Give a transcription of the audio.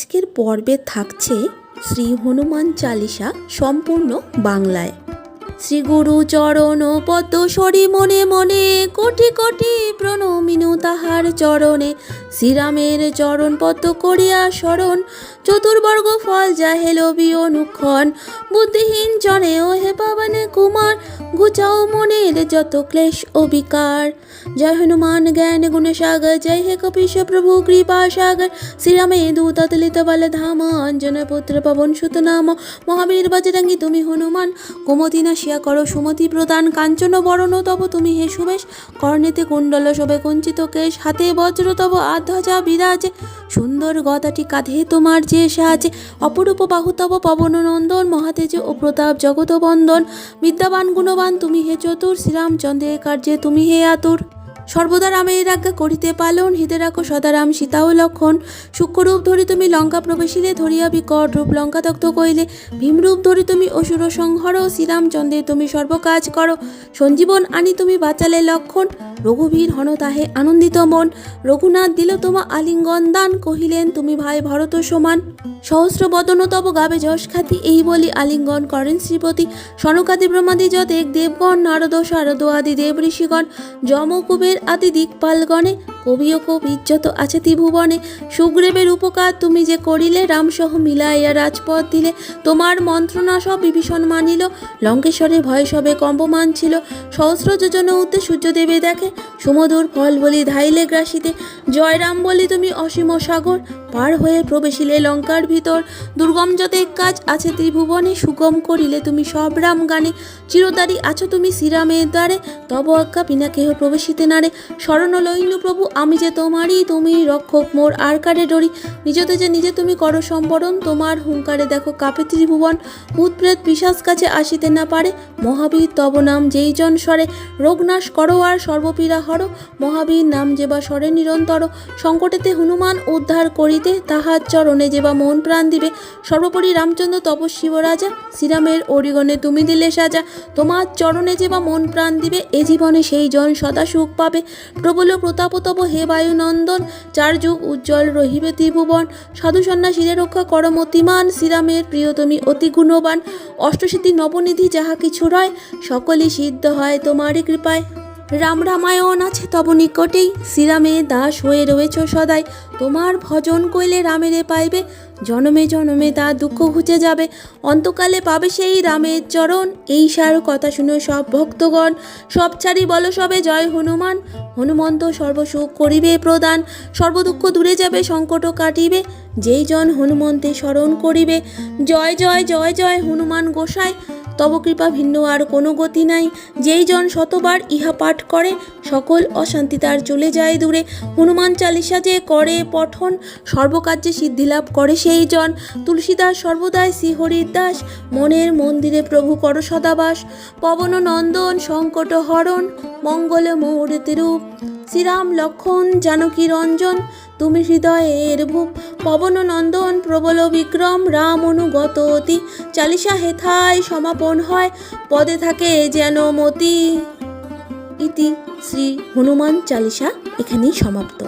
আজকের পর্বে থাকছে শ্রী হনুমান চালিসা সম্পূর্ণ বাংলায়। শ্রী গুরু চরণ পদ্ম সরি মনে মনে কোটি কোটি প্রণমিনু তাহার চরণে শ্রীরামের চরণ পদ্ম করিয়া স্মরণ চতুর্বর্গ ফল যাহেল অনুক্ষণ বুদ্ধিহীন জনে ও হে পাবন কুমার গুচাও মনের যত ক্লেশ ও বিকার। জয় হনুমান, জ্ঞান গুণ সাগর, জয় হে কপিশ প্রভু, কৃপা সাগর। শ্রীরামে দূত তুলিত বল ধাম অঞ্জন পুত্র পবন সুত নাম মহাবীর বজরঙ্গী, তুমি হনুমান, কুমতি নাশিয়া করো সুমতি প্রদান। কাঞ্চন বরণ, তব তুমি হে সুবেশ। কর্ণেতে কুণ্ডল শোভে কুঞ্চিত কেশ, হাতে বজ্র, তব আধ্বজা বিরাজ। সুন্দর গদাটি কাঁধে তোমার যে সাজ। অপরূপ বাহুতব পবন নন্দন মহাতেজ ও প্রতাপ জগত বন্দন বিদ্যাবান, গুণবান, তুমি হে চতুর। শ্রীরামচন্দ্রের কার্যে তুমি হে আতুর। সর্বদা রামের আজ্ঞা করিতে পালন, হিতে রাখো সদারাম সীতা ও লক্ষণ। সূক্ষ্মরূপ ধরি তুমি লঙ্কা প্রবেশিলে, ধরিয়া বিকট রূপ লঙ্কা তক্ত কইলে। ভীমরূপ ধরি তুমি অসুর সংহর, শ্রীরামচন্দ্রে তুমি সর্বকাজ করো। সঞ্জীবন আনি তুমি বাঁচালে লক্ষণ, রঘুবীর হন তাহে আনন্দিত মন। রঘুনাথ দিল তোমা আলিঙ্গন দান, কহিলেন, তুমি ভাই ভরত সমান। সহস্র বদন তব গাবে যশ খ্যাতি এই বলি আলিঙ্গন করেন শ্রীপতি। সনকাদি ব্রহ্মাদি যত এক দেবগণ, নারদ, শারদ আদি দেব ঋষিগণ, যমকুবের আদি দিকপালগণে কবি ও কবি যত আছে ত্রিভুবনে। সুগ্রীবের উপকার তুমি যে করিলে, রামসহ মিলাইয়া রাজপথ দিলে, তোমার মন্ত্রণা সব বিভীষণ মানিল। লঙ্কেশ্বরে ভয় সবে কম্পমান ছিল। সহস্র যোজন উত্তে সূর্যদেবে দেখে, সুমধুর ফল বলি ধাইলে গ্রাসিতে। জয়রাম বলি তুমি অসীম সাগর, পার হয়ে প্রবেশিলে লঙ্কার ভিতর। দুর্গম যত কাজ আছে ত্রিভুবনে, সুগম করিলে তুমি সব রাম গানে। চিরতারি আছো তুমি শ্রীরামের দ্বারে, তব আজ্ঞা বিনা কেহ প্রবেশিতে নারে। শরণ লইনু প্রভু আমি যে তোমারই, তুমি রক্ষক মোর আর কারে ডরি? নিজতে যে নিজে তুমি করো সম্বরণ, তোমার হুঙ্কারে দেখো কাপে ত্রিভুবন। ভূতপ্রেত পিসাস কাছে আসিতে না পারে, মহাবীর তব নাম যেই জন স্বরে। রোগনাশ করো আর সর্বপীড়া হর, মহাবীর নাম যেবা স্বরে নিরন্তর। সংকটেতে হনুমান উদ্ধার করিতে তাহার চরণে যেবা মন প্রাণ দিবে। সর্বোপরি রামচন্দ্র তপস্বীব রাজা শ্রীরামের অরিগণে তুমি দিলে সাজা। তোমার চরণে যেবা মন প্রাণ দিবে, এ জীবনে সেই জন সদা সুখ পাবে। প্রবল প্রতাপ তব হে বায়ুনন্দন, চার যুগ উজ্জ্বল রহিবে ত্রিভুবন। সাধু সন্ন্যাসীদের রক্ষা কর মতিমান, শ্রীরামের প্রিয়তমী অতি গুণবান। অষ্টসিদ্ধি নবনিধি যাহা কিছু রয়, সকলই সিদ্ধ হয় তোমারই কৃপায়। রাম রামায়ণ আছে তব নিকটেই। শ্রীরামে দাস হয়ে রয়েছ সদাই। তোমার ভজন কইলে রামেরে পাইবে। জনমে জনমে তার দুঃখ ঘুচে যাবে। অন্তকালে পাবে সেই রামের চরণ। এই সার কথা শুনে সব ভক্তগণ। সব ছাড়ি বলো সবে জয় হনুমান। হনুমন্ত সর্বসুখ করিবে প্রদান। সর্বদুঃখ দূরে যাবে সংকটও কাটিবে। যেই জন হনুমন্তে স্মরণ করিবে। জয় জয় জয় জয় হনুমান গোসাই। তব কৃপা ভিন্ন আর কোনো গতি নাই। যেই জন শতবার ইহা পাঠ করে, সকল অশান্তি তার চলে যায় দূরে। হনুমান চালিসা যে করে পঠন, সর্বকার্যে সিদ্ধিলাভ করে সেই জন। তুলসীদাস সর্বদাই শ্রীহরির দাস, মনের মন্দিরে প্রভু কর সদাবাস। পবন নন্দন সংকট হরণ, মঙ্গল মূর্তি রূপ। শ্রীরাম লক্ষণ জানকী রঞ্জন তুমি হৃদয়ের ভূপ, পবন নন্দন, প্রবল বিক্রম, রাম অনুগত অতি। চালিসা হেথায় সমাপন হয়, পদে থাকে যেন মতি। ইতি শ্রী হনুমান চালিসা এখানেই সমাপ্ত।